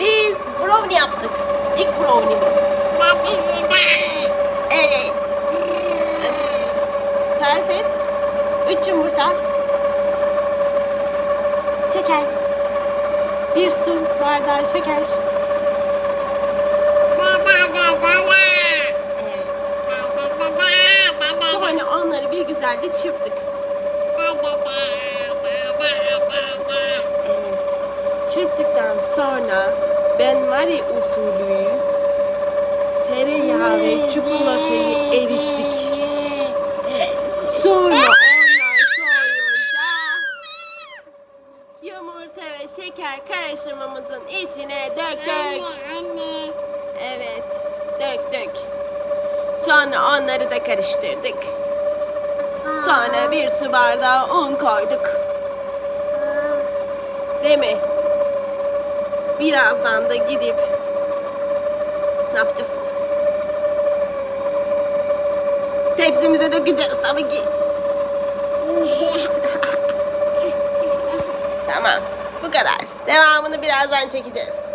Biz brownie yaptık. İlk brownie'miz. Evet. Tarif et. Üç yumurta. Şeker. Bir su bardağı şeker. Evet. Sonra onları bir güzelce çırptık. Evet. Çırptıktan sonra benmari usulü tereyağı ve çikolatayı erittik. Sonra onlar soyunca yumurta ve şeker karıştırmamızın içine döktük. Evet, döktük. Sonra onları da karıştırdık. Sonra bir su bardağı un koyduk. Değil mi? Birazdan da gidip ne yapacağız? Tepsimize dökeceğiz tabii ki. Tamam. Bu kadar. Devamını birazdan çekeceğiz.